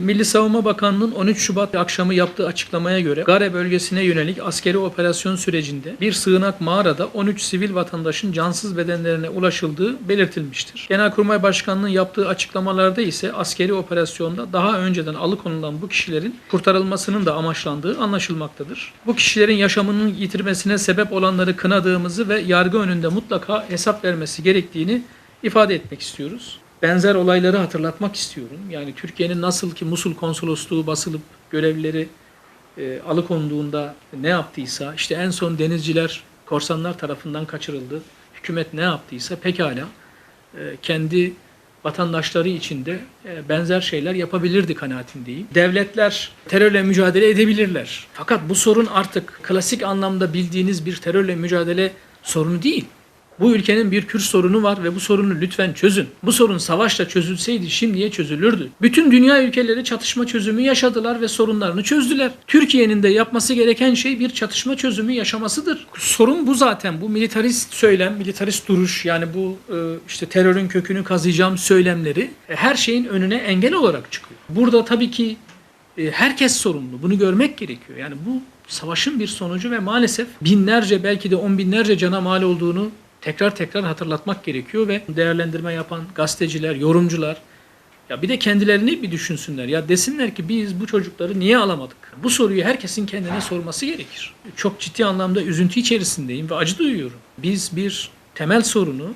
Milli Savunma Bakanlığı'nın 13 Şubat akşamı yaptığı açıklamaya göre Gare bölgesine yönelik askeri operasyon sürecinde bir sığınak mağarada 13 sivil vatandaşın cansız bedenlerine ulaşıldığı belirtilmiştir. Genelkurmay Başkanlığı'nın yaptığı açıklamalarda ise askeri operasyonda daha önceden alıkonulan bu kişilerin kurtarılmasının da amaçlandığı anlaşılmaktadır. Bu kişilerin yaşamının yitirmesine sebep olanları kınadığımızı ve yargı önünde mutlaka hesap vermesi gerektiğini ifade etmek istiyoruz benzer olayları hatırlatmak istiyorum. Yani Türkiye'nin nasıl ki Musul konsolosluğu basılıp görevlileri e, alıkonduğunda ne yaptıysa, işte en son denizciler korsanlar tarafından kaçırıldı. Hükümet ne yaptıysa pekala e, kendi vatandaşları için de e, benzer şeyler yapabilirdi kanaatindeyim. Devletler terörle mücadele edebilirler. Fakat bu sorun artık klasik anlamda bildiğiniz bir terörle mücadele sorunu değil. Bu ülkenin bir Kürt sorunu var ve bu sorunu lütfen çözün. Bu sorun savaşla çözülseydi şimdiye çözülürdü. Bütün dünya ülkeleri çatışma çözümü yaşadılar ve sorunlarını çözdüler. Türkiye'nin de yapması gereken şey bir çatışma çözümü yaşamasıdır. Sorun bu zaten. Bu militarist söylem, militarist duruş yani bu e, işte terörün kökünü kazıyacağım söylemleri e, her şeyin önüne engel olarak çıkıyor. Burada tabii ki e, herkes sorumlu. Bunu görmek gerekiyor. Yani bu savaşın bir sonucu ve maalesef binlerce belki de on binlerce cana mal olduğunu tekrar tekrar hatırlatmak gerekiyor ve değerlendirme yapan gazeteciler, yorumcular ya bir de kendilerini bir düşünsünler. Ya desinler ki biz bu çocukları niye alamadık? Bu soruyu herkesin kendine sorması gerekir. Çok ciddi anlamda üzüntü içerisindeyim ve acı duyuyorum. Biz bir temel sorunu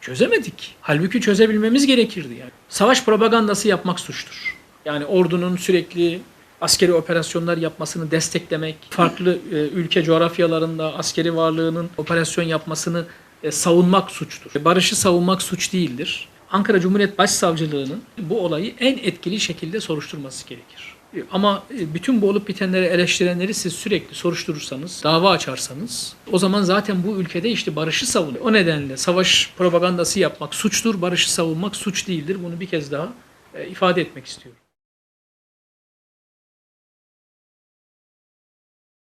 çözemedik. Halbuki çözebilmemiz gerekirdi yani. Savaş propagandası yapmak suçtur. Yani ordunun sürekli askeri operasyonlar yapmasını desteklemek, farklı e, ülke coğrafyalarında askeri varlığının operasyon yapmasını e, savunmak suçtur. Barışı savunmak suç değildir. Ankara Cumhuriyet Başsavcılığı'nın bu olayı en etkili şekilde soruşturması gerekir. E, Ama e, bütün bu olup bitenleri eleştirenleri siz sürekli soruşturursanız, dava açarsanız o zaman zaten bu ülkede işte barışı savunuyor. O nedenle savaş propagandası yapmak suçtur, barışı savunmak suç değildir. Bunu bir kez daha e, ifade etmek istiyorum.